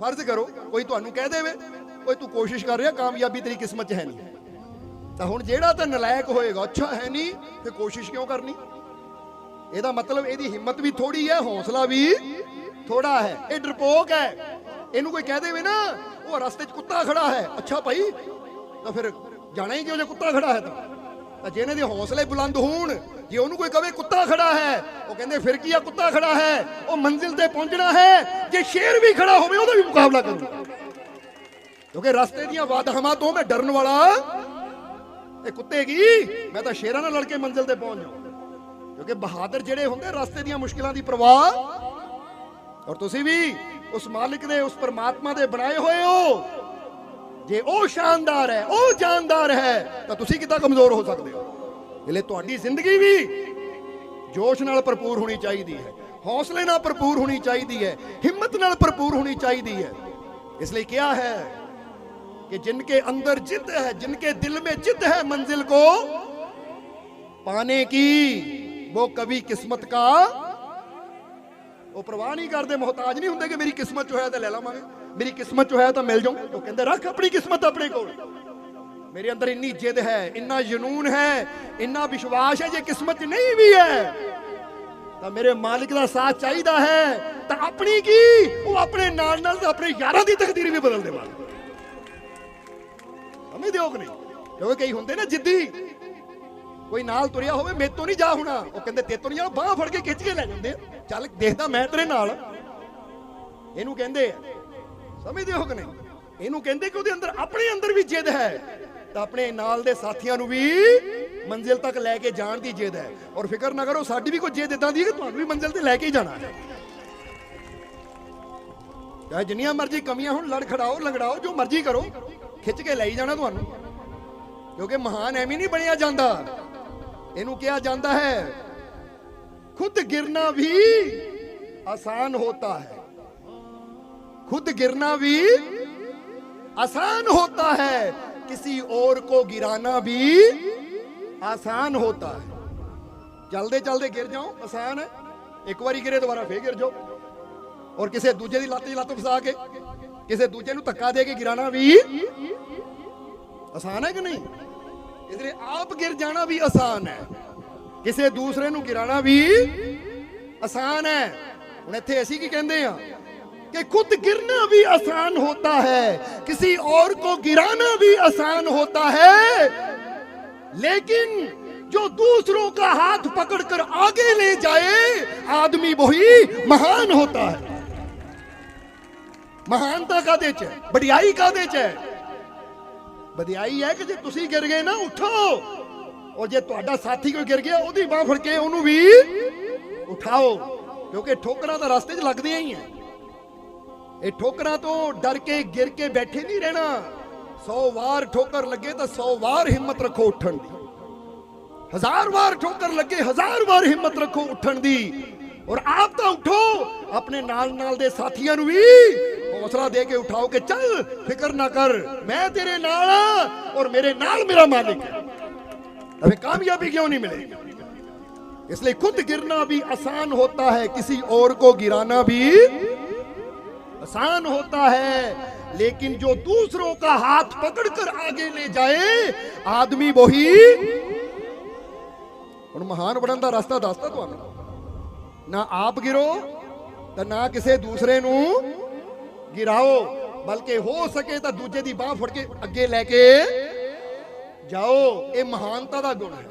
ਫਰਜ਼ ਕਰੋ, ਕੋਈ ਤੁਹਾਨੂੰ ਕਹਿ ਦੇਵੇ, ਓਏ ਤੂੰ ਕੋਸ਼ਿਸ਼ ਕਰ ਰਿਹਾ, ਕਾਮਯਾਬੀ ਤੇਰੀ ਕਿਸਮਤ 'ਚ ਹੈ ਨਹੀਂ। ਤਾਂ ਹੁਣ ਜਿਹੜਾ ਤਾਂ ਨਲਾਇਕ ਹੋਏਗਾ, ਅੱਛਾ ਹੈ ਨਹੀਂ, ਤੇ ਕੋਸ਼ਿਸ਼ ਕਿਉਂ ਕਰਨੀ? ਇਹਦਾ ਮਤਲਬ ਇਹਦੀ ਹਿੰਮਤ ਵੀ ਥੋੜੀ ਹੈ, ਹੌਸਲਾ ਵੀ ਥੋੜਾ ਹੈ। ਇਹ ਡਰਪੋਕ ਹੈ। ਇਹਨੂੰ ਕੋਈ ਕਹਿ ਦੇਵੇ ਨਾ, ਉਹ ਰਸਤੇ 'ਚ ਕੁੱਤਾ ਖੜਾ ਹੈ। ਅੱਛਾ ਭਾਈ, ਤਾਂ ਫਿਰ ਜਾਣਾ ਹੀ ਕਿਉਂ ਜੇ ਕੁੱਤਾ ਖੜਾ ਹੈ ਤਾਂ? ਤਾਂ ਜਿਹਨੇ ਦੇ ਹੌਸਲੇ ਬੁਲੰਦ ਹੋਣ, ਜੇ ਉਹਨੂੰ ਕੋਈ ਕਵੇ ਕੁੱਤਾ ਖੜਾ ਹੈ, ਉਹ ਕਹਿੰਦੇ ਫਿਰ ਕੀ ਆ, ਕੁੱਤਾ ਖੜਾ ਹੈ, ਉਹ ਮੰਜ਼ਿਲ ਤੇ ਪਹੁੰਚਣਾ ਹੈ, ਜੇ ਸ਼ੇਰ ਵੀ ਖੜਾ ਹੋਵੇ, ਉਹਦਾ ਵੀ ਮੁਕਾਬਲਾ ਕਰੂਗਾ। ਕਿਉਂਕਿ ਰਸਤੇ ਦੀਆਂ ਵਾਦਹਮਾਂ ਤੋਂ ਮੈਂ ਡਰਨ ਵਾਲਾ। ਇਹ ਕੁੱਤੇ ਕੀ? ਮੈਂ ਤਾਂ ਸ਼ੇਰਾਂ ਨਾਲ ਲੜ ਕੇ ਮੰਜ਼ਿਲ ਤੇ ਪਹੁੰਚ ਜਾਉਂ ਕਿਉਂਕਿ ਬਹਾਦਰ ਜਿਹੜੇ ਹੁੰਦੇ, ਰਸਤੇ ਦੀਆਂ ਮੁਸ਼ਕਿਲਾਂ ਦੀ ਪਰਵਾਹ। ਔਰ ਤੁਸੀਂ ਵੀ ਉਸ ਮਾਲਿਕ ਦੇ ਉਸ ਪਰਮਾਤਮਾ ਦੇ ਬਣਾਏ ਹੋਏ ਹੋ। ਜੇ ਉਹ ਸ਼ਾਨਦਾਰ ਹੈ ਉਹ ਜਾਨਦਾਰ ਹੈ ਤਾਂ ਤੁਸੀਂ ਕਿੱਦਾਂ ਕਮਜ਼ੋਰ ਹੋ ਸਕਦੇ ਹੋ ਇਲੇ ਤੁਹਾਡੀ ਜ਼ਿੰਦਗੀ ਵੀ ਜੋਸ਼ ਨਾਲ ਭਰਪੂਰ ਹੋਣੀ ਚਾਹੀਦੀ ਹੈ ਹੌਸਲੇ ਨਾਲ ਭਰਪੂਰ ਹੋਣੀ ਚਾਹੀਦੀ ਹੈ ਹਿੰਮਤ ਨਾਲ ਭਰਪੂਰ ਹੋਣੀ ਚਾਹੀਦੀ ਹੈ ਇਸ ਲਈ ਕਿਹਾ ਹੈ कि जिनके अंदर जिद है जिनके दिल में जिद है मंजिल को पाने की वो कभी किस्मत का ਉਹ ਪਰਵਾਹ ਨਹੀਂ ਕਰਦੇ ਮੁਹਤਾਜ ਨਹੀਂ ਹੁੰਦੇ ਕਿ ਮੇਰੀ ਕਿਸਮਤ ਚ ਹੋਇਆ ਤਾਂ ਲੈ ਲਵਾਂਗੇ ਮੇਰੀ ਕਿਸਮਤ ਚ ਹੋਇਆ ਤਾਂ ਮਿਲ ਜਾਊ। ਉਹ ਕਹਿੰਦੇ, ਰੱਖ ਆਪਣੀ ਕਿਸਮਤ ਆਪਣੇ ਕੋਲ। ਮੇਰੇ ਅੰਦਰ ਇੰਨੀ ਜਿੱਦ ਹੈ, ਇੰਨਾ ਜਨੂਨ ਹੈ, ਇੰਨਾ ਵਿਸ਼ਵਾਸ ਹੈ, ਜੇ ਕਿਸਮਤ ਨਹੀਂ ਵੀ ਹੈ, ਤਾਂ ਮੇਰੇ ਮਾਲਿਕ ਦਾ ਸਾਥ ਚਾਹੀਦਾ ਹੈ। ਤਾਂ ਆਪਣੀ ਕੀ? ਉਹ ਆਪਣੇ ਨਾਲ ਨਾਲ ਆਪਣੇ ਯਾਰਾਂ ਦੀ ਤਕਦੀਰ ਵੀ ਬਦਲ ਦੇਵਾਂਗੇ ਸਮਝਦੇ ਹੋ ਕਿ ਨਹੀਂ? ਕਿਉਂਕਿ ਕਈ ਹੁੰਦੇ ਨਾ ਜਿੱਦੀ। ਕੋਈ ਨਾਲ ਤੁਰਿਆ ਹੋਵੇ, ਮੇਰੇ ਤੋਂ ਨਹੀਂ ਜਾ ਹੋਣਾ। ਉਹ ਕਹਿੰਦੇ ਤੇ ਤੋਂ ਨਹੀਂ ਜਾ ਬਾਹ ਫੜ ਕੇ ਖਿੱਚ ਕੇ ਲੈ ਜਾਂਦੇ ਚੱਲ, ਦੇਖਦਾ ਮੈਂ ਤੇਰੇ ਨਾਲ। ਇਹਨੂੰ ਕਹਿੰਦੇ ਸਮਝਦੇ ਹੋ ਕਿ ਨਹੀਂ? ਇਹਨੂੰ ਕਹਿੰਦੇ ਕਿ ਉਹਦੇ ਅੰਦਰ, ਆਪਣੇ ਅੰਦਰ ਵੀ ਜਿੱਦ ਹੈ। ਤਾਂ ਆਪਣੇ ਨਾਲ ਦੇ ਸਾਥੀਆਂ ਨੂੰ ਵੀ ਮੰਜ਼ਿਲ ਤੱਕ ਲੈ ਕੇ ਜਾਣ ਦੀ ਜਿੱਦ ਹੈ। ਔਰ ਫਿਕਰ ਨਾ ਕਰੋ, ਸਾਡੀ ਵੀ ਕੋਈ ਜਿੱਦ ਇਦਾਂ ਦੀ ਹੈ ਕਿ ਤੁਹਾਨੂੰ ਵੀ ਮੰਜ਼ਿਲ ਤੇ ਲੈ ਕੇ ਜਾਣਾ ਹੈ। ਚਾਹੇ ਜਿੰਨੀਆਂ ਮਰਜ਼ੀ ਕਮੀਆਂ ਹੁਣ, ਲੜ ਖੜਾਓ, ਲੰਗੜਾਓ, ਜੋ ਮਰਜ਼ੀ ਕਰੋ, ਖਿੱਚ ਕੇ ਲਈ ਜਾਣਾ ਤੁਹਾਨੂੰ। ਕਿਉਂਕਿ ਮਹਾਨ ਐਵੇਂ ਨਹੀਂ ਬਣਿਆ ਜਾਂਦਾ। ਇਹਨੂੰ ਕਿਹਾ ਜਾਂਦਾ ਹੈ, ਖੁਦ ਗਿਰਨਾ ਵੀ ਆਸਾਨ ਹੋਤਾ ਹੈ। खुद गिरना भी आसान होता है किसी और को गिराना भी आसान होता है ਚਲਦੇ ਚਲਦੇ ਗਿਰ ਜਾਓ ਆਸਾਨ ਹੈ ਇੱਕ ਵਾਰੀ ਗਿਰੇ ਦੁਬਾਰਾ ਫੇਰ ਗਿਰ ਜਾਓ ਔਰ ਕਿਸੇ ਦੂਜੇ ਦੀ ਲੱਤ 'ਚ ਲੱਤ ਫਸਾ ਕੇ ਕਿਸੇ ਦੂਜੇ ਨੂੰ ਧੱਕਾ ਦੇ ਕੇ ਗਿਰਾਣਾ ਵੀ ਆਸਾਨ ਹੈ ਕਿ ਨਹੀਂ ਇਸ ਲਈ ਆਪ ਗਿਰ ਜਾਣਾ ਵੀ ਆਸਾਨ ਹੈ ਕਿਸੇ ਦੂਸਰੇ ਨੂੰ ਗਿਰਾਣਾ ਵੀ ਆਸਾਨ ਹੈ ਹੁਣ ਇੱਥੇ ਅਸੀਂ ਕੀ ਕਹਿੰਦੇ ਆ कि खुद गिरना भी आसान होता है किसी और को गिराना भी आसान होता है लेकिन जो दूसरों का हाथ पकड़कर आगे ले जाए आदमी वही महान होता है ਮਹਾਨਤਾ ਕਾਦੇ ਚ ਹੈ ਵਡਿਆਈ ਕਾਦੇ ਚ ਹੈ ਵਡਿਆਈ ਹੈ ਕਿ ਜੇ ਤੁਸੀਂ ਗਿਰ ਗਏ ਨਾ ਉਠੋ ਔਰ ਜੇ ਤੁਹਾਡਾ ਸਾਥੀ ਕੋਈ ਗਿਰ ਗਿਆ ਉਹਦੀ ਬਾਹ ਫੜ ਕੇ ਉਹਨੂੰ ਵੀ ਉਠਾਓ ਕਿਉਂਕਿ ਠੋਕਰਾਂ ਤਾਂ ਰਸਤੇ 'ਚ ਲੱਗਦੀਆਂ ਹੀ ਐ ਇਹ ਠੋਕਰਾਂ ਤੋਂ ਡਰ ਕੇ ਗਿਰ ਕੇ ਬੈਠੇ ਨਹੀਂ ਰਹਿਣਾ 100 ਵਾਰ ਠੋਕਰ ਲੱਗੇ ਤਾਂ 100 ਵਾਰ ਹਿੰਮਤ ਰੱਖੋ ਉੱਠਣ ਦੀ ਹਜ਼ਾਰ ਵਾਰ ਠੋਕਰ ਲੱਗੇ ਹਜ਼ਾਰ ਵਾਰ ਹਿੰਮਤ ਰੱਖੋ ਉੱਠਣ ਦੀ ਔਰ ਆਪ ਤਾਂ ਉਠੋ ਆਪਣੇ ਨਾਲ ਨਾਲ ਦੇ ਸਾਥੀਆਂ ਨੂੰ ਵੀ ਹੌਸਲਾ ਦੇ ਕੇ ਉਠਾਓ ਕਿ ਚੱਲ ਫਿਕਰ ਨਾ ਕਰ ਮੈਂ ਤੇਰੇ ਨਾਲ ਆ ਔਰ ਮੇਰੇ ਨਾਲ ਮੇਰਾ ਮਾਲਿਕ ਹੈ अभी कामयाबी क्यों नहीं मिलेगी इसलिए खुद गिरना भी आसान होता है किसी और को गिराना भी आसान होता है लेकिन जो दूसरों का हाथ पकड़कर आगे ले जाए आदमी वही ਹੁਣ ਮਹਾਨ ਬਣਨ ਦਾ ਰਸਤਾ ਦੱਸਦਾ ਤੁਹਾਨੂੰ ਨਾ ਆਪ ਗਿਰੋ ਤੇ ਨਾ ਕਿਸੇ ਦੂਸਰੇ ਨੂੰ ਗਿਰਾਓ ਬਲਕਿ ਹੋ ਸਕੇ ਤਾਂ ਦੂਜੇ ਦੀ ਬਾਹ ਫੜ ਕੇ ਅੱਗੇ ਲੈ ਕੇ ਜਾਓ ਇਹ ਮਹਾਨਤਾ ਦਾ ਗੁਣ ਹੈ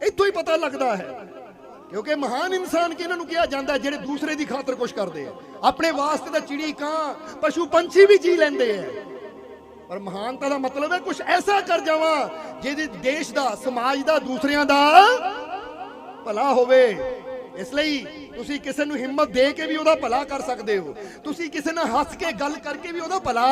ਇੱਥੋਂ ਹੀ ਪਤਾ ਲੱਗਦਾ ਹੈ ਕਿਉਂਕਿ ਮਹਾਨ ਇਨਸਾਨ ਕਿਹਨਾਂ ਨੂੰ ਕਿਹਾ ਜਾਂਦਾ ਜਿਹੜੇ ਦੂਸਰੇ ਦੀ ਖਾਤਰ ਕੁਝ ਕਰਦੇ ਆ। ਆਪਣੇ ਵਾਸਤੇ ਤਾਂ ਚਿੜੀ, ਕਾਂ, ਪਸ਼ੂ, ਪੰਛੀ ਵੀ ਜੀ ਲੈਂਦੇ ਆ। ਪਰ ਮਹਾਨਤਾ ਦਾ ਮਤਲਬ ਹੈ ਕੁਝ ਐਸਾ ਕਰ ਜਾਵਾਂ, ਜਿਹਦੇ ਦੇਸ਼ ਦਾ, ਸਮਾਜ ਦਾ, ਦੂਸਰਿਆਂ ਦਾ ਭਲਾ ਹੋਵੇ। ਇਸ ਲਈ ਤੁਸੀਂ ਕਿਸੇ ਨੂੰ ਹਿੰਮਤ ਦੇ ਕੇ ਵੀ ਉਹਦਾ ਭਲਾ ਕਰ ਸਕਦੇ ਹੋ। ਤੁਸੀਂ ਕਿਸੇ ਨਾਲ ਹੱਸ ਕੇ ਗੱਲ ਕਰਕੇ ਵੀ ਉਹਦਾ ਭਲਾ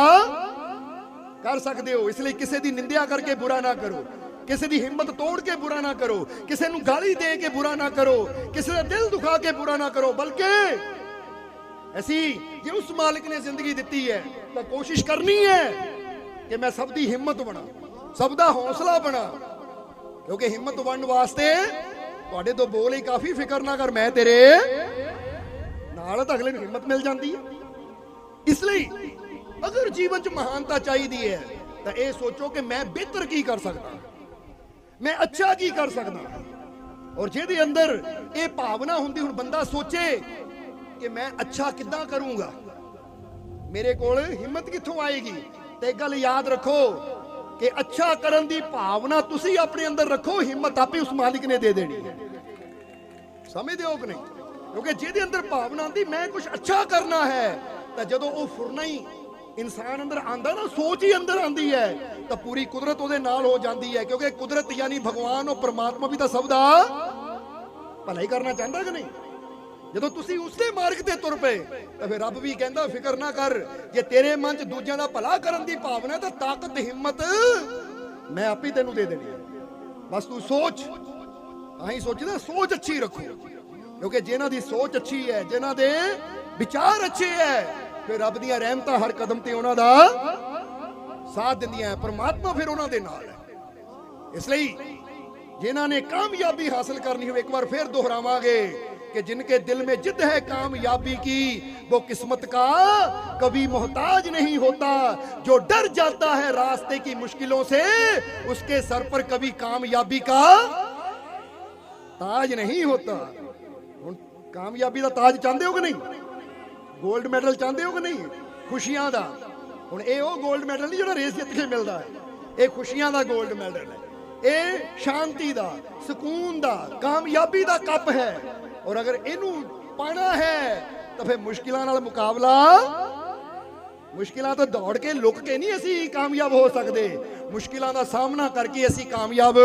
ਕਰ ਸਕਦੇ ਹੋ। ਇਸ ਲਈ ਕਿਸੇ ਦੀ ਨਿੰਦਿਆ ਕਰਕੇ ਬੁਰਾ ਨਾ ਕਰੋ। ਕਿਸੇ ਦੀ ਹਿੰਮਤ ਤੋੜ ਕੇ ਬੁਰਾ ਨਾ ਕਰੋ, ਕਿਸੇ ਨੂੰ ਗਾਲੀ ਦੇ ਕੇ ਬੁਰਾ ਨਾ ਕਰੋ, ਕਿਸੇ ਦਾ ਦਿਲ ਦੁਖਾ ਕੇ ਬੁਰਾ ਨਾ ਕਰੋ, ਬਲਕਿ ਅਸੀਂ ਜੇ ਉਸ ਮਾਲਿਕ ਨੇ ਜ਼ਿੰਦਗੀ ਦਿੱਤੀ ਹੈ, ਤਾਂ ਕੋਸ਼ਿਸ਼ ਕਰਨੀ ਹੈ ਕਿ ਮੈਂ ਸਭ ਦੀ ਹਿੰਮਤ ਬਣਾ, ਸਭ ਦਾ ਹੌਸਲਾ ਬਣਾ, ਕਿਉਂਕਿ ਹਿੰਮਤ ਬਣਨ ਵਾਸਤੇ ਤੁਹਾਡੇ ਤੋਂ ਬੋਲ ਹੀ ਕਾਫੀ ਫਿਕਰ ਨਾ ਕਰ, ਮੈਂ ਤੇਰੇ ਨਾਲ ਤਾਂ ਅਗਲੇ ਨੂੰ ਹਿੰਮਤ ਮਿਲ ਜਾਂਦੀ ਹੈ। ਇਸ ਲਈ ਅਗਰ ਜੀਵਨ 'ਚ ਮਹਾਨਤਾ ਚਾਹੀਦੀ ਹੈ, ਤਾਂ ਇਹ ਸੋਚੋ ਕਿ ਮੈਂ ਬਿਹਤਰ ਕੀ ਕਰ ਸਕਦਾ। ਮੈਂ ਅੱਛਾ ਕੀ ਕਰ ਸਕਦਾ? ਔਰ ਜਿਹਦੇ ਅੰਦਰ ਇਹ ਭਾਵਨਾ ਹੁੰਦੀ, ਹੁਣ ਬੰਦਾ ਸੋਚੇ ਕਿ ਮੈਂ ਅੱਛਾ ਕਿੱਦਾਂ ਕਰੂੰਗਾ? ਮੇਰੇ ਕੋਲ ਹਿੰਮਤ ਕਿੱਥੋਂ ਆਏਗੀ? ਤੇ ਇੱਕ ਗੱਲ ਯਾਦ ਰੱਖੋ ਕਿ ਅੱਛਾ ਕਰਨ ਦੀ ਭਾਵਨਾ ਤੁਸੀਂ ਆਪਣੇ ਅੰਦਰ ਰੱਖੋ, ਹਿੰਮਤ ਆਪੇ ਉਸ ਮਾਲਿਕ ਨੇ ਦੇ ਦੇਣੀ ਹੈ। ਸਮਝਦੇ ਹੋ ਕਿ ਨਹੀਂ? ਕਿਉਂਕਿ ਜਿਹਦੇ ਅੰਦਰ ਭਾਵਨਾ ਆਂਦੀ ਮੈਂ ਕੁਝ ਅੱਛਾ ਕਰਨਾ ਹੈ, ਤਾਂ ਜਦੋਂ ਉਹ ਫੁਰਨਾ ਹੀ ਇਨਸਾਨ ਅੰਦਰ ਆਂਦਾ ਨਾ, ਸੋਚ ਹੀ ਅੰਦਰ ਆਂਦੀ ਹੈ, ਤਾਂ ਪੂਰੀ ਕੁਦਰਤ ਉਹਦੇ ਨਾਲ ਹੋ ਜਾਂਦੀ ਹੈ, ਕਿਉਂਕਿ ਕੁਦਰਤ ਯਾਨੀ ਭਗਵਾਨ, ਉਹ ਪ੍ਰਮਾਤਮਾ ਵੀ ਤਾਂ ਸਭ ਦਾ ਭਲਾ ਕਰਨਾ ਚਾਹੁੰਦਾ ਕਿ ਨਹੀਂ? ਜਦੋਂ ਤੁਸੀਂ ਉਸਦੇ ਮਾਰਗ ਤੇ ਤੁਰ ਪਏ, ਤਾਂ ਫਿਰ ਰੱਬ ਵੀ ਕਹਿੰਦਾ, ਫਿਕਰ ਨਾ ਕਰ, ਜੇ ਤੇਰੇ ਮਨ 'ਚ ਦੂਜਿਆਂ ਦਾ ਭਲਾ ਕਰਨ ਦੀ ਭਾਵਨਾ ਤਾਂ ਤਾਕਤ, ਹਿੰਮਤ ਮੈਂ ਆਪੇ ਤੈਨੂੰ ਦੇ ਦੇਣੀ ਹੈ। ਬਸ ਤੂੰ ਸੋਚ ਆਹੀ ਸੋਚਦਾ ਸੋਚ ਅੱਛੀ ਰੱਖੋ। ਕਿਉਂਕਿ ਜਿਨ੍ਹਾਂ ਦੀ ਸੋਚ ਅੱਛੀ ਹੈ, ਜਿਨ੍ਹਾਂ ਦੇ ਵਿਚਾਰ ਅੱਛੇ ਹੈ ਫਿਰ ਰੱਬ ਦੀਆਂ ਰਹਿਮਤਾਂ ਹਰ ਕਦਮ ਤੇ ਉਹਨਾਂ ਦਾ ਸਾਥ ਦਿੰਦੀਆਂ ਹੈ ਪਰਮਾਤਮਾ ਫਿਰ ਉਹਨਾਂ ਦੇ ਨਾਲ ਹੈ ਇਸ ਲਈ ਜਿਨ੍ਹਾਂ ਨੇ ਕਾਮਯਾਬੀ ਹਾਸਲ ਕਰਨੀ ਹੋਵੇ ਇੱਕ ਵਾਰ ਫਿਰ ਦੁਹਰਾਵਾਂਗੇ कि जिनके दिल में जिद है कामयाबी की वो किस्मत का कभी मोहताज नहीं होता जो डर जाता है रास्ते की मुश्किलों से उसके सर पर कभी कामयाबी का ਤਾਜ ਨਹੀਂ ਹੁੰਦਾ ਹੁਣ ਕਾਮਯਾਬੀ ਦਾ ਤਾਜ ਚਾਹੁੰਦੇ ਹੋ ਕਿ ਨਹੀਂ ਗੋਲਡ ਮੈਡਲ ਚਾਹੁੰਦੇ ਹੋ ਕਿ ਨਹੀਂ? ਖੁਸ਼ੀਆਂ ਦਾ। ਹੁਣ ਇਹ ਉਹ ਗੋਲਡ ਮੈਡਲ ਨਹੀਂ ਜਿਹੜਾ ਰੇਸ ਜਿੱਤ ਕੇ ਮਿਲਦਾ ਹੈ। ਇਹ ਖੁਸ਼ੀਆਂ ਦਾ ਗੋਲਡ ਮੈਡਲ ਹੈ। ਇਹ ਸ਼ਾਂਤੀ ਦਾ, ਸਕੂਨ ਦਾ, ਕਾਮਯਾਬੀ ਦਾ ਕੱਪ ਹੈ। ਔਰ ਅਗਰ ਇਹਨੂੰ ਪਾਣਾ ਹੈ, ਤਾਂ ਫਿਰ ਮੁਸ਼ਕਿਲਾਂ ਨਾਲ ਮੁਕਾਬਲਾ ਮੁਸ਼ਕਿਲਾਂ ਤੋਂ ਦੌੜ ਕੇ ਲੁੱਕ ਕੇ ਨਹੀਂ ਅਸੀਂ ਕਾਮਯਾਬ ਹੋ ਸਕਦੇ। ਮੁਸ਼ਕਿਲਾਂ ਦਾ ਸਾਹਮਣਾ ਕਰਕੇ ਅਸੀਂ ਕਾਮਯਾਬ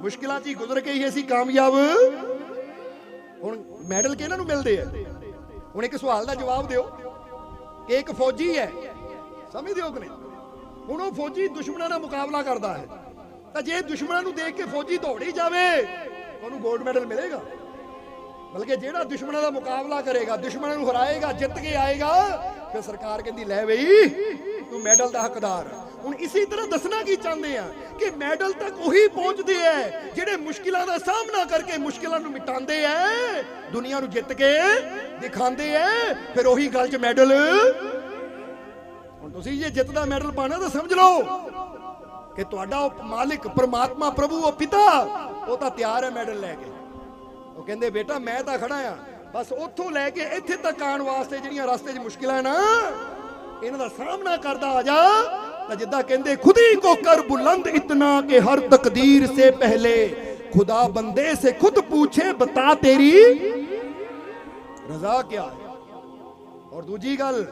ਮੁਸ਼ਕਿਲਾਂ 'ਚ ਗੁਜ਼ਰ ਕੇ ਹੀ ਅਸੀਂ ਕਾਮਯਾਬ। ਹੁਣ ਮੈਡਲ ਕਿਹਨਾਂ ਨੂੰ ਮਿਲਦੇ ਆ? ਹੁਣ ਇੱਕ ਸਵਾਲ ਦਾ ਜਵਾਬ ਦਿਓ ਕਿ ਇੱਕ ਫੌਜੀ ਹੈ। ਸਮਝਦੇ ਹੋ ਕਿ ਨਹੀਂ? ਹੁਣ ਉਹ ਫੌਜੀ ਦੁਸ਼ਮਣਾਂ ਨਾਲ ਮੁਕਾਬਲਾ ਕਰਦਾ ਹੈ। ਤਾਂ ਜੇ ਦੁਸ਼ਮਣਾਂ ਨੂੰ ਦੇਖ ਕੇ ਫੌਜੀ ਦੌੜ ਹੀ ਜਾਵੇ ਉਹਨੂੰ 골ਡ ਮੈਡਲ ਮਿਲੇਗਾ। ਬਲਕਿ ਜਿਹੜਾ ਦੁਸ਼ਮਣਾਂ ਦਾ ਮੁਕਾਬਲਾ ਕਰੇਗਾ, ਦੁਸ਼ਮਣਾਂ ਨੂੰ ਹਰਾਏਗਾ, ਜਿੱਤ ਕੇ ਆਏਗਾ, ਫਿਰ ਸਰਕਾਰ ਕਹਿੰਦੀ, ਲੈ ਬਈ, ਤੂੰ ਮੈਡਲ ਦਾ ਹੱਕਦਾਰ। ਆ। ਹੁਣ ਇਸੇ ਤਰ੍ਹਾਂ ਦੱਸਣਾ ਕੀ ਚਾਹੁੰਦੇ ਆ ਕਿ ਮੈਡਲ ਤੱਕ ਉਹੀ ਪਹੁੰਚਦੇ ਐ ਜਿਹੜੇ ਮੁਸ਼ਕਿਲਾਂ ਦਾ ਸਾਹਮਣਾ ਕਰਕੇ ਮੁਸ਼ਕਿਲਾਂ ਨੂੰ ਮਿਟਾਉਂਦੇ ਐ ਦੁਨੀਆ ਨੂੰ ਜਿੱਤ ਕੇ ਦਿਖਾਉਂਦੇ ਐ ਫਿਰ ਉਹੀ ਗੱਲ 'ਚ ਮੈਡਲ। ਹੁਣ ਤੁਸੀਂ ਜੇ ਜਿੱਤ ਦਾ ਮੈਡਲ ਪਾਣਾ ਤਾਂ ਸਮਝ ਲਓ ਕਿ ਤੁਹਾਡਾ ਉਹ ਮਾਲਿਕ, ਪ੍ਰਮਾਤਮਾ, ਪ੍ਰਭੂ, ਉਹ ਪਿਤਾ, ਉਹ ਤਾਂ ਤਿਆਰ ਹੈ ਮੈਡਲ ਲੈ ਕੇ। ਉਹ ਕਹਿੰਦੇ, ਬੇਟਾ, ਮੈਂ ਤਾਂ ਖੜਾ ਆ। ਬਸ ਉੱਥੋਂ ਲੈ ਕੇ ਇੱਥੇ ਤੱਕ ਆਉਣ ਵਾਸਤੇ ਜਿਹੜੀਆਂ ਰਸਤੇ 'ਚ ਮੁਸ਼ਕਿਲਾਂ ਨਾ, ਇਹਨਾਂ ਦਾ ਸਾਹਮਣਾ ਕਰਦਾ ਆ ਜਾ। ਤਾਂ ਜਿੱਦਾਂ ਕਹਿੰਦੇ, ਖੁਦੀ ਕੋ ਕਰ ਬੁਲੰਦ ਇਤਨਾ ਕਿ ਹਰ ਤਕਦੀਰ ਸੇ ਪਹਿਲੇ, ਖੁਦਾ ਬੰਦੇ ਸੇ ਖੁਦ पूछे ਬਤਾ ਤੇਰੀ ਰਜ਼ਾ ਕਿਆ ਹੈ? ਔਰ ਦੂਜੀ ਗੱਲ,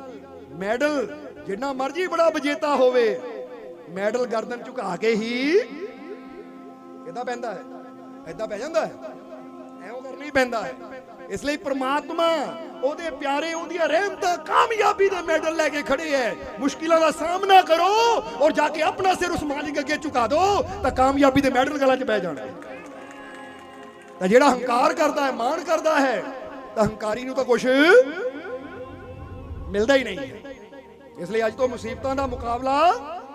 ਮੈਡਲ ਜਿੰਨਾ ਮਰਜ਼ੀ ਬੜਾ ਵਿਜੇਤਾ ਹੋਵੇ, ਮੈਡਲ ਗਰਦਨ ਝੁਕਾ ਕੇ ਹੀ ਕਿੱਦਾਂ ਪੈਂਦਾ ਹੈ? ਐਦਾਂ ਪੈ ਜਾਂਦਾ ਹੈ? ਐਉਂ ਕਰਨਾ ਪੈਂਦਾ ਹੈ। ਇਸ ਲਈ ਪ੍ਰਮਾਤਮਾ ਉਹਦੇ ਪਿਆਰੇ ਉਹਦੀਆਂ ਰਹਿਮਤਾਂ ਕਾਮਯਾਬੀ ਦੇ ਮੈਡਲ ਲੈ ਕੇ ਖੜੇ ਐ। ਮੁਸ਼ਕਿਲਾਂ ਦਾ ਸਾਹਮਣਾ ਕਰੋ ਔਰ ਜਾ ਕੇ ਆਪਣਾ ਸਿਰ ਉਸ ਮਾਲਿਕ ਅੱਗੇ ਝੁਕਾ ਦਿਓ ਤਾਂ ਕਾਮਯਾਬੀ ਦੇ ਮੈਡਲ ਗਲਾਂ 'ਚ ਪੈ ਜਾਣਾ ਤਾਂ ਜਿਹੜਾ ਹੰਕਾਰ ਕਰਦਾ ਹੈ ਮਾਣ ਕਰਦਾ ਹੈ, ਤਾਂ ਹੰਕਾਰੀ ਨੂੰ ਤਾਂ ਕੁਝ ਮਿਲਦਾ ਹੀ ਨਹੀਂ ਇਸ ਲਈ ਅੱਜ ਤੋਂ ਮੁਸੀਬਤਾਂ ਦਾ ਮੁਕਾਬਲਾ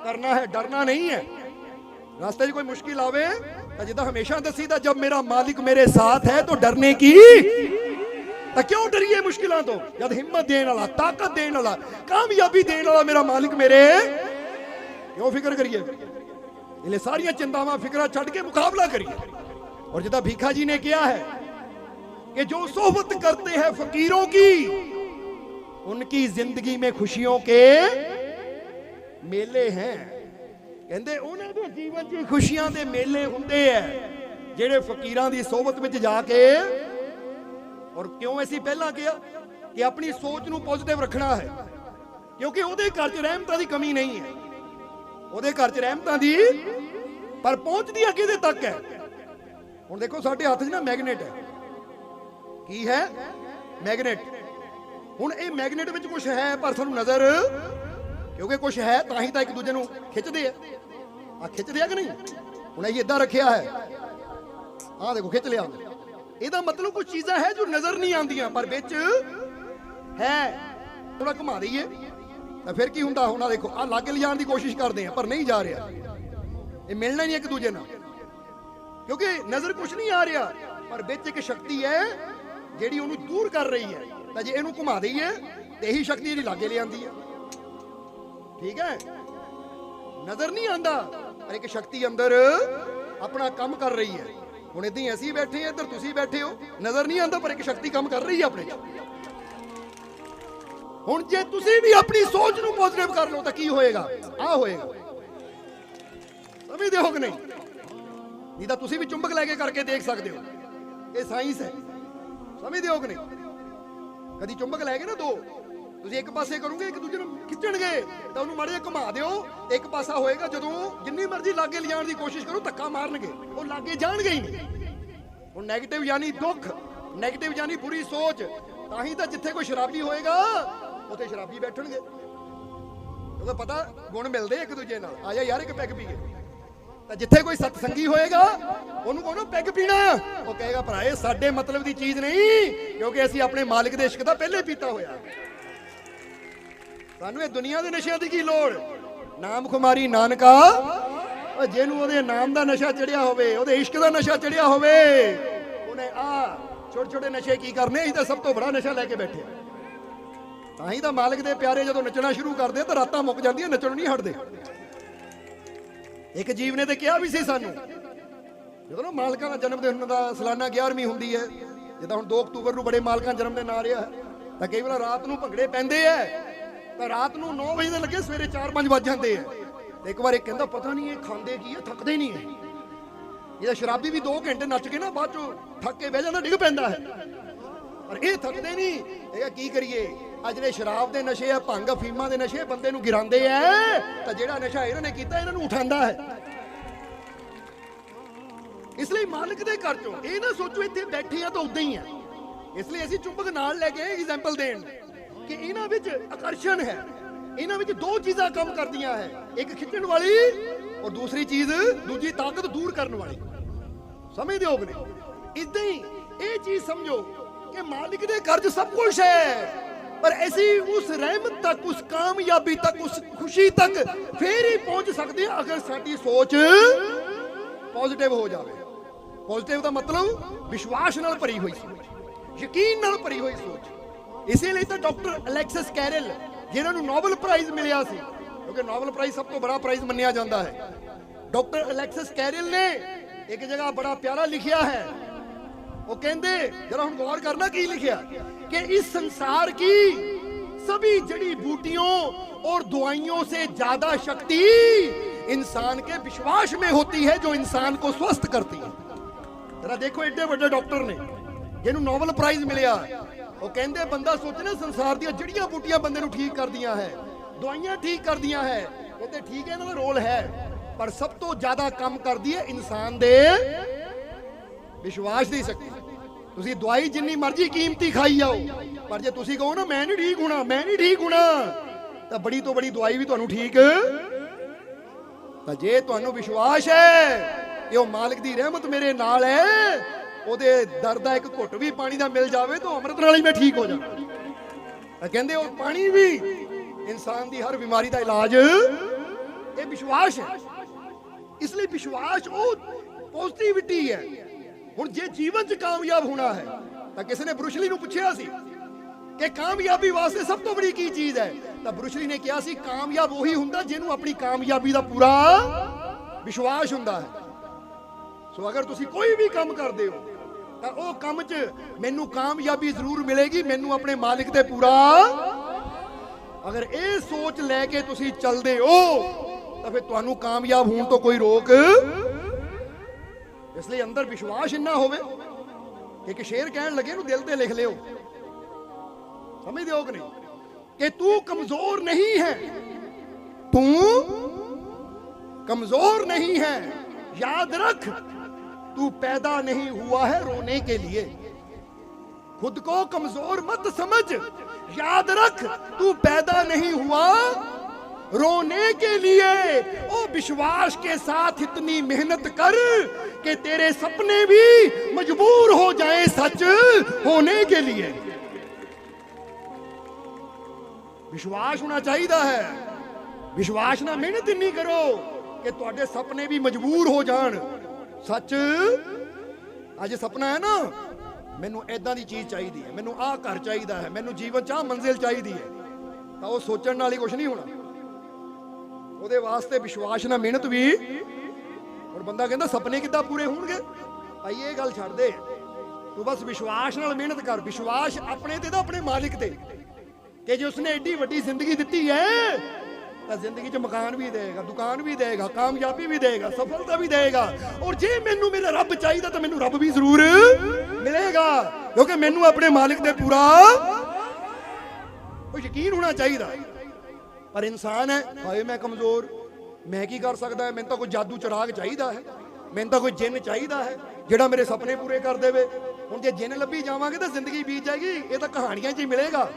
ਕਰਨਾ ਹੈ, ਡਰਨਾ ਨਹੀਂ ਹੈ ਰਸਤੇ 'ਚ ਕੋਈ ਮੁਸ਼ਕਿਲ ਆਵੇ, ਤਾਂ ਜਿੱਦਾਂ ਹਮੇਸ਼ਾ ਦੱਸੀਦਾ ਜਦ ਮੇਰਾ ਮਾਲਿਕ ਮੇਰੇ ਸਾਥ ਹੈ, ਤਾਂ ਡਰਨੇ ਕੀ? ਤਾਂ ਕਿਉਂ ਡਰੀਏ ਮੁਸ਼ਕਿਲਾਂ ਤੋਂ ਜਦ ਹਿੰਮਤ ਦੇਣ ਵਾਲਾ ਤਾਕਤ ਦੇਣ ਵਾਲਾ ਕਾਮਯਾਬੀ ਦੇਣ ਵਾਲਾ ਮੇਰਾ ਮਾਲਿਕ ਮੇਰੇ ਕਿਉਂ ਫਿਕਰ ਕਰੀਏ ਇਹਲੇ ਸਾਰੀਆਂ ਚਿੰਤਾਵਾਂ ਫਿਕਰਾਂ ਛੱਡ ਕੇ ਮੁਕਾਬਲਾ ਕਰੀਏ और जिदा भीखा जी ने किया है कि जो सोहबत करते हैं फकीरों की उनकी जिंदगी में खुशियों के मेले हैं ਕਹਿੰਦੇ ਉਹਨਾਂ ਦੇ ਜੀਵਨ 'ਚ ਖੁਸ਼ੀਆਂ ਦੇ ਮੇਲੇ ਹੁੰਦੇ ਐ ਜਿਹੜੇ ਫਕੀਰਾਂ ਦੀ ਸੋਹਬਤ ਵਿੱਚ ਜਾ ਕੇ ਔਰ ਕਿਉਂ ਅਸੀਂ ਪਹਿਲਾਂ ਕਿਹਾ ਕਿ ਆਪਣੀ ਸੋਚ ਨੂੰ ਪੋਜ਼ਿਟਿਵ ਰੱਖਣਾ ਹੈ? ਕਿਉਂਕਿ ਉਹਦੇ ਘਰ 'ਚ ਰਹਿਮਤਾਂ ਦੀ ਕਮੀ ਨਹੀਂ ਹੈ। ਉਹਦੇ ਘਰ 'ਚ ਰਹਿਮਤਾਂ ਦੀ ਪਰ ਪਹੁੰਚਦੀ ਆ ਕਿਹਦੇ ਤੱਕ ਹੈ? ਹੁਣ ਦੇਖੋ, ਸਾਡੇ ਹੱਥ 'ਚ ਨਾ ਮੈਗਨੇਟ ਹੈ। ਕੀ ਹੈ? ਮੈਗਨੇਟ। ਹੁਣ ਇਹ ਮੈਗਨੇਟ ਵਿੱਚ ਕੁਝ ਹੈ, ਪਰ ਸਾਨੂੰ ਨਜ਼ਰ ਕਿਉਂਕਿ ਕੁਝ ਹੈ, ਤਾਂ ਹੀ ਤਾਂ ਇੱਕ ਦੂਜੇ ਨੂੰ ਖਿੱਚਦੇ ਆ। ਆ ਖਿੱਚਦੇ ਆ ਕਿ ਨਹੀਂ? ਹੁਣ ਇਹ ਇਦਾਂ ਰੱਖਿਆ ਹੈ। ਆਹ ਦੇਖੋ, ਖਿੱਚ ਲਿਆ। ਇਹਦਾ ਮਤਲਬ ਕੁਝ ਚੀਜ਼ਾਂ ਹੈ ਜੋ ਨਜ਼ਰ ਨਹੀਂ ਆਉਂਦੀਆਂ, ਪਰ ਵਿੱਚ ਹੈ। ਥੋੜਾ ਘੁਮਾ ਦਈਏ। ਤਾਂ ਫਿਰ ਕੀ ਹੁੰਦਾ ਹੁਣ ਦੇਖੋ ਆ ਲਾਗੇ ਲਿਜਾਣ ਦੀ ਕੋਸ਼ਿਸ਼ ਕਰਦੇ ਆ, ਪਰ ਨਹੀਂ ਜਾ ਰਿਹਾ। ਇਹ ਮਿਲਣਾ ਨਹੀਂ ਇੱਕ ਦੂਜੇ ਨਾਲ। ਕਿਉਂਕਿ ਨਜ਼ਰ ਕੁਝ ਨਹੀਂ ਆ ਰਿਹਾ, ਪਰ ਵਿੱਚ ਇੱਕ ਸ਼ਕਤੀ ਹੈ, ਜਿਹੜੀ ਉਹਨੂੰ ਦੂਰ ਕਰ ਰਹੀ ਹੈ। ਤਾਂ ਜੇ ਇਹਨੂੰ ਘੁਮਾ ਦਈਏ, ਤੇ ਇਹੀ ਸ਼ਕਤੀ ਜਿਹੜੀ ਲਾਗੇ ਲੈ ਹੈ। ਠੀਕ ਹੈ? ਨਜ਼ਰ ਨਹੀਂ ਆਂਦਾ ਪਰ ਇੱਕ ਸ਼ਕਤੀ ਅੰਦਰ ਆਪਣਾ ਕੰਮ ਕਰ ਰਹੀ ਹੈ। ਹੁਣ ਇਦਾਂ ਹੀ ਅਸੀਂ ਬੈਠੇ ਹਾਂ, ਇੱਧਰ ਤੁਸੀਂ ਬੈਠੇ ਹੋ। ਨਜ਼ਰ ਨਹੀਂ ਆਉਂਦਾ, ਪਰ ਇੱਕ ਸ਼ਕਤੀ ਕੰਮ ਕਰ ਰਹੀ ਹੈ ਆਪਣੇ। ਹੁਣ ਜੇ ਤੁਸੀਂ ਵੀ ਆਪਣੀ ਸੋਚ ਨੂੰ ਪੋਜ਼ਿਟਿਵ ਕਰ ਲਓ, ਤਾਂ ਕੀ ਹੋਏਗਾ? ਆ ਹੋਏਗਾ। ਸਮਝਦੇ ਹੋ ਕਿ ਨਹੀਂ? ਨਹੀਂ ਤਾਂ ਤੁਸੀਂ ਵੀ ਚੁੰਬਕ ਲੈ ਕੇ ਕਰਕੇ ਦੇਖ ਸਕਦੇ ਹੋ। ਇਹ ਸਾਇੰਸ ਹੈ। ਸਮਝਦੇ ਹੋ ਕਿ ਨਹੀਂ? ਕਦੀ ਚੁੰਬਕ ਲੈ ਕੇ ਨਾ ਦੋ। ਤੁਸੀਂ ਇੱਕ ਪਾਸੇ ਕਰੋਗੇ, ਇੱਕ ਦੂਜੇ ਨੂੰ ਖਿੱਚਣਗੇ, ਤਾਂ ਉਹਨੂੰ ਮਾੜੇ ਜਿਹਾ ਘੁਮਾ ਦਿਓ। ਇੱਕ ਪਾਸਾ ਹੋਏਗਾ, ਜਦੋਂ ਜਿੰਨੀ ਮਰਜ਼ੀ ਲਾਗੇ ਲਿਜਾਣ ਦੀ ਕੋਸ਼ਿਸ਼ ਕਰੋ, ਧੱਕਾ ਮਾਰਨਗੇ। ਉਹ ਲਾਗੇ ਜਾਣਗੇ ਹੀ ਨਹੀਂ। ਹੁਣ 네ਗੇਟਿਵ ਯਾਨੀ ਦੁੱਖ 네ਗੇਟਿਵ ਯਾਨੀ ਬੁਰੀ ਸੋਚ, ਤਾਂ ਹੀ ਤਾਂ ਜਿੱਥੇ ਕੋਈ ਸ਼ਰਾਬੀ ਹੋਏਗਾ, ਉੱਥੇ ਸ਼ਰਾਬੀ ਬੈਠਣਗੇ। ਉਹਦਾ ਪਤਾ, ਗੁਣ ਮਿਲਦੇ ਇੱਕ ਦੂਜੇ ਨਾਲ। ਆ ਜਾ ਯਾਰ, ਇੱਕ ਪੈਗ ਪੀਏ ਤਾਂ ਜਿੱਥੇ ਕੋਈ ਸਤਸੰਗੀ ਹੋਏਗਾ, ਉਹਨੂੰ ਕਹੋ ਨਾ, ਪੈਗ ਪੀਣਾ। ਉਹ ਕਹੇਗਾ, ਭਰਾ ਸਾਡੇ ਮਤਲਬ ਦੀ ਚੀਜ਼ ਨਹੀਂ, ਕਿਉਂਕਿ ਅਸੀਂ ਆਪਣੇ ਮਾਲਿਕ ਦੇ ਇਸ਼ਕ ਦਾ ਪਹਿਲੇ ਪੀਤਾ ਹੋਇਆ। ਸਾਨੂੰ ਇਹ ਦੁਨੀਆ ਦੇ ਨਸ਼ਿਆਂ ਦੀ ਕੀ ਲੋੜ? ਨਾਮ ਖੁਮਾਰੀ ਨਾਨਕਾ। ਉਹ ਜਿਹਨੂੰ ਉਹਦੇ ਨਾਮ ਦਾ ਨਸ਼ਾ ਚੜਿਆ ਹੋਵੇ, ਉਹਦੇ ਇਸ਼ਕ ਦਾ ਨਸ਼ਾ ਚੜਿਆ ਹੋਵੇ, ਉਹਨੇ ਆ ਛੋਟੇ ਛੋਟੇ ਨਸ਼ੇ ਕੀ ਕਰਨੇ? ਇਹ ਤਾਂ ਸਭ ਤੋਂ ਬੜਾ ਨਸ਼ਾ ਲੈ ਕੇ ਬੈਠੇ ਤਾਂ ਹੀ ਤਾਂ ਮਾਲਕ ਦੇ ਪਿਆਰੇ ਜਦੋਂ ਨੱਚਣਾ ਸ਼ੁਰੂ ਕਰਦੇ ਤਾਂ ਰਾਤਾਂ ਮੁੱਕ ਜਾਂਦੀਆਂ, ਨੱਚਣ ਨਹੀਂ ਹਟਦੇ। ਇੱਕ ਜੀਵ ਨੇ ਤੇ ਕਿਹਾ ਵੀ ਸੀ ਸਾਨੂੰ, ਜਦੋਂ ਨਾ ਮਾਲਕਾਂ ਦਾ ਜਨਮ ਦਿਨ ਦਾ ਸਾਲਾਨਾ 11ਵੀਂ ਹੁੰਦੀ ਹੈ, ਜਿੱਦਾਂ ਹੁਣ 2 ਅਕਤੂਬਰ ਨੂੰ ਬੜੇ ਮਾਲਕਾਂ ਜਨਮ ਦਿਨ ਆ ਰਿਹਾ ਹੈ, ਤਾਂ ਕਈ ਵਾਰ ਰਾਤ ਨੂੰ ਭੰਗੜੇ ਪੈਂਦੇ ਐ ਤਾਂ ਰਾਤ ਨੂੰ 9 ਵਜੇ ਦੇ ਲੱਗੇ ਸਵੇਰੇ 4-5 ਵੱਜ ਜਾਂਦੇ ਐ ਤੇ ਇੱਕ ਵਾਰ ਇਹ ਕਹਿੰਦਾ, ਪਤਾ ਨਹੀਂ ਇਹ ਖਾਂਦੇ ਕੀ ਐ ਥੱਕਦੇ ਨਹੀਂ ਹੈ ਇਹਦਾ ਸ਼ਰਾਬੀ ਵੀ 2 ਘੰਟੇ ਨੱਚ ਕੇ ਨਾ ਬਾਅਦ ਚੋਂ ਥੱਕ ਕੇ ਬਹਿ ਜਾਂਦਾ, ਡਿੱਗ ਪੈਂਦਾ ਹੈ। ਪਰ ਇਹ ਥੱਕਦੇ ਨਹੀਂ। ਇਹ ਕੀ ਕਰੀਏ? ਆ ਜਿਹੜੇ ਸ਼ਰਾਬ ਦੇ ਨਸ਼ੇ ਆ, ਭੰਗ ਅਫੀਮਾਂ ਦੇ ਨਸ਼ੇ ਬੰਦੇ ਨੂੰ ਗਿਰਾਉਂਦੇ ਐ ਤਾਂ ਜਿਹੜਾ ਨਸ਼ਾ ਇਹਨਾਂ ਨੇ ਕੀਤਾ, ਇਹਨਾਂ ਨੂੰ ਉਠਾਉਂਦਾ ਹੈ। ਇਸ ਲਈ ਮਾਲਕ ਦੇ ਘਰ ਚੋਂ ਇਹ ਨਾ ਸੋਚੋ, ਇੱਥੇ ਬੈਠੇ ਆ ਤਾਂ ਉਦਾਂ ਹੀ ਆ। ਇਸ ਲਈ ਅਸੀਂ ਚੁੰਬਕ ਨਾਲ ਲੈ ਕੇ ਐਗਜ਼ਾਮਪਲ ਦੇਣ। ਕਿ ਇਹਨਾਂ ਵਿੱਚ ਆਕਰਸ਼ਣ ਹੈ। ਇਹਨਾਂ ਵਿੱਚ ਦੋ ਚੀਜ਼ਾਂ ਕੰਮ ਕਰਦੀਆਂ ਹੈ। ਇੱਕ ਖਿੱਚਣ ਵਾਲੀ ਔਰ ਦੂਸਰੀ ਚੀਜ਼, ਦੂਜੀ ਤਾਕਤ ਦੂਰ ਕਰਨ ਵਾਲੀ। ਸਮਝਦੇ ਹੋ ਕਿ ਨਹੀਂ ਇਦਾਂ ਹੀ ਇਹ ਚੀਜ਼ ਸਮਝੋ ਕਿ ਮਾਲਿਕ ਦੇ ਘਰ 'ਚ ਸਭ ਕੁਝ ਹੈ। ਪਰ ਅਸੀਂ ਉਸ ਰਹਿਮਤ ਤੱਕ, ਉਸ ਕਾਮਯਾਬੀ ਤੱਕ, ਉਸ ਖੁਸ਼ੀ ਤੱਕ ਫੇਰ ਹੀ ਪਹੁੰਚ ਸਕਦੇ ਹਾਂ ਅਗਰ ਸਾਡੀ ਸੋਚ ਪੋਜ਼ਿਟਿਵ ਹੋ ਜਾਵੇ। ਪੋਜ਼ਿਟਿਵ ਦਾ ਮਤਲਬ ਵਿਸ਼ਵਾਸ ਨਾਲ ਭਰੀ ਹੋਈ ਸੋਚ। ਯਕੀਨ ਨਾਲ ਭਰੀ ਹੋਈ ਸੋਚ। ਇਸੇ ਲਈ ਤਾਂ ਡਾਕਟਰ ਅਲੈਕਸਿਸ ਕੈਰਲ ਜਿਨ੍ਹਾਂ ਨੂੰ ਨੋਬਲ ਪ੍ਰਾਈਜ਼ ਮਿਲਿਆ ਸੀ ਕਿਉਂਕਿ ਨੋਬਲ ਪ੍ਰਾਈਜ਼ ਸਭ ਤੋਂ ਬੜਾ ਪ੍ਰਾਈਜ਼ ਮੰਨਿਆ ਜਾਂਦਾ ਹੈ ਡਾਕਟਰ ਅਲੈਕਸਿਸ ਕੈਰਲ ਨੇ ਇੱਕ ਜਗ੍ਹਾ ਬੜਾ ਪਿਆਰਾ ਲਿਖਿਆ ਹੈ वो कहते जरा हम गौर करना की लिखा कि इस संसार की सभी जड़ी बूटियों और दवाइयों से ज्यादा शक्ति इंसान के विश्वास में होती है जो इंसान को स्वस्थ करती है जरा देखो एडे बड़े डॉक्टर ने ਜਿਹਨੂੰ ਨੋਬਲ ਪ੍ਰਾਈਜ਼ ਮਿਲਿਆ ਉਹ ਕਹਿੰਦੇ ਬੰਦਾ ਸੋਚਣਾ ਸੰਸਾਰ ਦੀਆਂ ਜੜੀਆਂ ਬੂਟੀਆਂ ਬੰਦੇ ਨੂੰ ਠੀਕ ਕਰਦੀਆਂ ਹੈ, ਦਵਾਈਆਂ ਠੀਕ ਕਰਦੀਆਂ ਹੈ ਕਹਿੰਦੇ ਠੀਕ ਹੈ ਇਹਨਾਂ ਦਾ ਰੋਲ ਹੈ। ਪਰ ਸਭ ਤੋਂ ਜ਼ਿਆਦਾ ਕੰਮ ਕਰਦੀ ਹੈ ਇਨਸਾਨ ਦੇ ਵਿਸ਼ਵਾਸ ਦੀ ਸ਼ਕਤੀ। ਤੁਸੀਂ ਦਵਾਈ ਜਿੰਨੀ ਮਰਜ਼ੀ ਕੀਮਤੀ ਖਾਈ ਜਾਓ, ਪਰ ਜੇ ਤੁਸੀਂ ਕਹੋ ਨਾ, ਮੈਂ ਨਹੀਂ ਠੀਕ ਹੋਣਾ, ਮੈਂ ਨਹੀਂ ਠੀਕ ਹੋਣਾ, ਤਾਂ ਬੜੀ ਤੋਂ ਬੜੀ ਦਵਾਈ ਵੀ ਤੁਹਾਨੂੰ ਠੀਕ ਤਾਂ ਜੇ ਤੁਹਾਨੂੰ ਵਿਸ਼ਵਾਸ ਹੈ ਕਿ ਉਹ ਮਾਲਕ ਦੀ ਰਹਿਮਤ ਮੇਰੇ ਨਾਲ ਹੈ ਉਹਦੇ ਦਰ ਦਾ ਇੱਕ ਘੁੱਟ ਵੀ ਪਾਣੀ ਦਾ ਮਿਲ ਜਾਵੇ ਤਾਂ ਅੰਮ੍ਰਿਤ ਨਾਲ ਹੀ ਮੈਂ ਠੀਕ ਹੋ ਜਾਵਾਂ। ਤਾਂ ਕਹਿੰਦੇ ਉਹ ਪਾਣੀ ਵੀ ਇਨਸਾਨ ਦੀ ਹਰ ਬਿਮਾਰੀ ਦਾ ਇਲਾਜ। ਇਹ ਵਿਸ਼ਵਾਸ ਹੈ। ਇਸ ਲਈ ਵਿਸ਼ਵਾਸ ਉਹ ਪੋਜ਼ਿਟਿਵਿਟੀ ਹੈ। ਹੁਣ ਜੇ ਜੀਵਨ 'ਚ ਕਾਮਯਾਬ ਹੋਣਾ ਹੈ, ਤਾਂ ਕਿਸੇ ਨੇ ਬਰੁਸ਼ਲੀ ਨੂੰ ਪੁੱਛਿਆ ਸੀ ਕਿ ਕਾਮਯਾਬੀ ਵਾਸਤੇ ਸਭ ਤੋਂ ਬੜੀ ਕੀ ਚੀਜ਼ ਹੈ? ਤਾਂ ਬਰੁਸ਼ਲੀ ਨੇ ਕਿਹਾ ਸੀ, ਕਾਮਯਾਬ ਉਹੀ ਹੁੰਦਾ ਜਿਹਨੂੰ ਆਪਣੀ ਕਾਮਯਾਬੀ ਦਾ ਪੂਰਾ ਵਿਸ਼ਵਾਸ ਹੁੰਦਾ ਹੈ। ਸੋ ਅਗਰ ਤੁਸੀਂ ਕੋਈ ਵੀ ਕੰਮ ਕਰਦੇ ਹੋ ਤਾਂ ਉਹ ਕੰਮ 'ਚ ਮੈਨੂੰ ਕਾਮਯਾਬੀ ਜ਼ਰੂਰ ਮਿਲੇਗੀ, ਮੈਨੂੰ ਆਪਣੇ ਮਾਲਿਕ ਤੇ ਪੂਰਾ। ਅਗਰ ਇਹ ਸੋਚ ਲੈ ਕੇ ਤੁਸੀਂ ਚੱਲਦੇ ਹੋ, ਤਾਂ ਫਿਰ ਤੁਹਾਨੂੰ ਕਾਮਯਾਬ ਹੋਣ ਤੋਂ ਕੋਈ ਰੋਕ। ਇਸ ਲਈ ਅੰਦਰ ਵਿਸ਼ਵਾਸ ਇੰਨਾ ਹੋਵੇ ਕਿ ਇੱਕ ਸ਼ੇਰ ਕਹਿਣ ਲੱਗੇ ਨੂੰ ਦਿਲ ਤੇ ਲਿਖ ਲਿਓ। ਸਮਝਦੇ ਹੋ ਕਿ ਨਹੀਂ? ਕਿ ਤੂੰ ਕਮਜ਼ੋਰ ਨਹੀਂ ਹੈ। ਤੂੰ ਕਮਜ਼ੋਰ ਨਹੀਂ ਹੈ। ਯਾਦ ਰੱਖ। तू पैदा नहीं हुआ है रोने के लिए खुद को कमजोर मत समझ याद रख तू पैदा नहीं हुआ रोने के लिए ओ विश्वास के साथ इतनी मेहनत कर कि तेरे सपने भी मजबूर हो जाए सच होने के लिए ਵਿਸ਼ਵਾਸ ਹੋਣਾ ਚਾਹੀਦਾ ਹੈ ਵਿਸ਼ਵਾਸ ਨਾਲ ਮਿਹਨਤ ਇੰਨੀ ਕਰੋ ਕਿ ਤੁਹਾਡੇ ਸੁਪਨੇ ਵੀ ਮਜਬੂਰ ਹੋ ਜਾਣ ਸੱਚ? ਅੱਜ ਸੁਪਨਾ ਹੈ ਨਾ? ਮੈਨੂੰ ਐਦਾਂ ਦੀ ਚੀਜ਼ ਚਾਹੀਦੀ ਹੈ। ਮੈਨੂੰ ਆਹ ਘਰ ਚਾਹੀਦਾ ਹੈ। ਮੈਨੂੰ ਜੀਵਨ 'ਚ ਆਹ ਮੰਜ਼ਿਲ ਚਾਹੀਦੀ ਹੈ। ਤਾਂ ਉਹ ਸੋਚਣ ਨਾਲ ਹੀ ਕੁਝ ਨਹੀਂ ਹੋਣਾ। ਉਹਦੇ ਵਾਸਤੇ ਵਿਸ਼ਵਾਸ ਨਾਲ ਮਿਹਨਤ ਵੀ। ਹੁਣ ਬੰਦਾ ਕਹਿੰਦਾ ਸੁਪਨੇ ਕਿੱਦਾਂ ਪੂਰੇ ਹੋਣਗੇ? ਭਾਈ, ਇਹ ਗੱਲ ਛੱਡ ਦੇ। ਤੂੰ ਬਸ ਵਿਸ਼ਵਾਸ ਨਾਲ ਮਿਹਨਤ ਕਰ। ਵਿਸ਼ਵਾਸ ਆਪਣੇ ਤੇ ਤਾਂ ਆਪਣੇ ਮਾਲਿਕ ਤੇ। ਕਿ ਜੇ ਉਸਨੇ ਏਡੀ ਵੱਡੀ ਜ਼ਿੰਦਗੀ ਦਿੱਤੀ ਹੈ ਤਾਂ ਜ਼ਿੰਦਗੀ 'ਚ ਮਕਾਨ ਵੀ ਦੇਗਾ, ਦੁਕਾਨ ਵੀ ਦੇਗਾ, ਕਾਮਯਾਬੀ ਵੀ ਦੇਗਾ, ਸਫਲਤਾ ਵੀ ਦੇਗਾ। ਔਰ ਜੇ ਮੈਨੂੰ ਮੇਰਾ ਰੱਬ ਚਾਹੀਦਾ ਤਾਂ ਮੈਨੂੰ ਰੱਬ ਵੀ ਜ਼ਰੂਰ ਮਿਲੇਗਾ। ਕਿਉਂਕਿ ਮੈਨੂੰ ਆਪਣੇ ਮਾਲਿਕ ਤੇ ਪੂਰਾ ਉਹ ਯਕੀਨ ਹੋਣਾ ਚਾਹੀਦਾ। ਪਰ ਇਨਸਾਨ ਹੈ, ਹਾਏ ਮੈਂ ਕਮਜ਼ੋਰ, ਮੈਂ ਕੀ ਕਰ ਸਕਦਾ ਮੈਨੂੰ ਤਾਂ ਕੋਈ ਜਾਦੂ ਚਿਰਾਗ ਚਾਹੀਦਾ ਹੈ। ਮੈਨੂੰ ਤਾਂ ਕੋਈ ਜਿੰਨ ਚਾਹੀਦਾ ਹੈ, ਜਿਹੜਾ ਮੇਰੇ ਸੁਪਨੇ ਪੂਰੇ ਕਰ ਦੇਵੇ। ਹੁਣ ਜੇ ਜਿੰਨ ਲੱਭੀ ਜਾਵਾਂਗੇ ਤਾਂ ਜ਼ਿੰਦਗੀ ਬੀਤ ਜਾਏਗੀ, ਇਹ ਤਾਂ ਕਹਾਣੀਆਂ 'ਚ ਹੀ ਮਿਲੇਗਾ।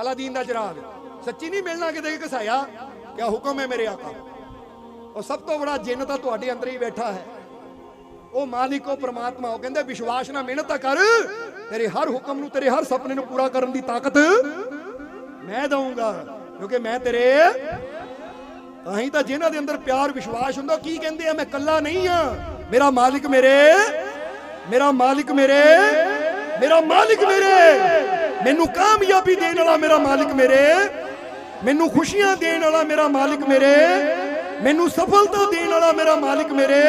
ਅਲਾਦੀਨ ਦਾ ਚਿਰਾਗ। ਸੱਚੀ ਨਹੀਂ ਮਿਲਣਾ ਕਿਤੇ ਘਸਾਇਆ? ਕਿਆ ਹੁਕਮ ਹੈ ਮੇਰੇ ਆਕਾ ਉਹ ਸਭ ਤੋਂ ਬੜਾ ਜਿੰਨ ਤਾਂ ਤੁਹਾਡੇ ਅੰਦਰ ਹੀ ਬੈਠਾ ਹੈ। ਉਹ ਮਾਲਿਕ, ਉਹ ਪ੍ਰਮਾਤਮਾ, ਉਹ ਕਹਿੰਦੇ, ਵਿਸ਼ਵਾਸ ਨਾਲ ਮਿਹਨਤ ਤਾਂ ਕਰ। ਤੇਰੇ ਹਰ ਹੁਕਮ ਨੂੰ, ਤੇਰੇ ਹਰ ਸੁਪਨੇ ਨੂੰ ਪੂਰਾ ਕਰਨ ਦੀ ਤਾਕਤ ਮੈਂ ਦਊਂਗਾ, ਕਿਉਂਕਿ ਮੈਂ ਤੇਰੇ ਤਾਂ ਹੀ ਤਾਂ ਜਿਨ੍ਹਾਂ ਦੇ ਅੰਦਰ ਪਿਆਰ, ਵਿਸ਼ਵਾਸ ਹੁੰਦਾ ਕੀ ਕਹਿੰਦੇ ਆ? ਮੈਂ ਕੱਲਾ ਨਹੀਂ ਆ। ਮੇਰਾ ਮਾਲਿਕ ਮੇਰੇ, ਮੇਰਾ ਮਾਲਿਕ ਮੇਰੇ, ਮੇਰਾ ਮਾਲਿਕ ਮੇਰੇ। ਮੈਨੂੰ ਕਾਮਯਾਬੀ ਦੇਣ ਵਾਲਾ ਮੇਰਾ ਮਾਲਿਕ ਮੇਰੇ। ਮੈਨੂੰ ਖੁਸ਼ੀਆਂ ਦੇਣ ਵਾਲਾ ਮੇਰਾ ਮਾਲਿਕ ਮੇਰੇ। ਮੈਨੂੰ ਸਫਲਤਾ ਦੇਣ ਵਾਲਾ ਮੇਰਾ ਮਾਲਿਕ ਮੇਰੇ।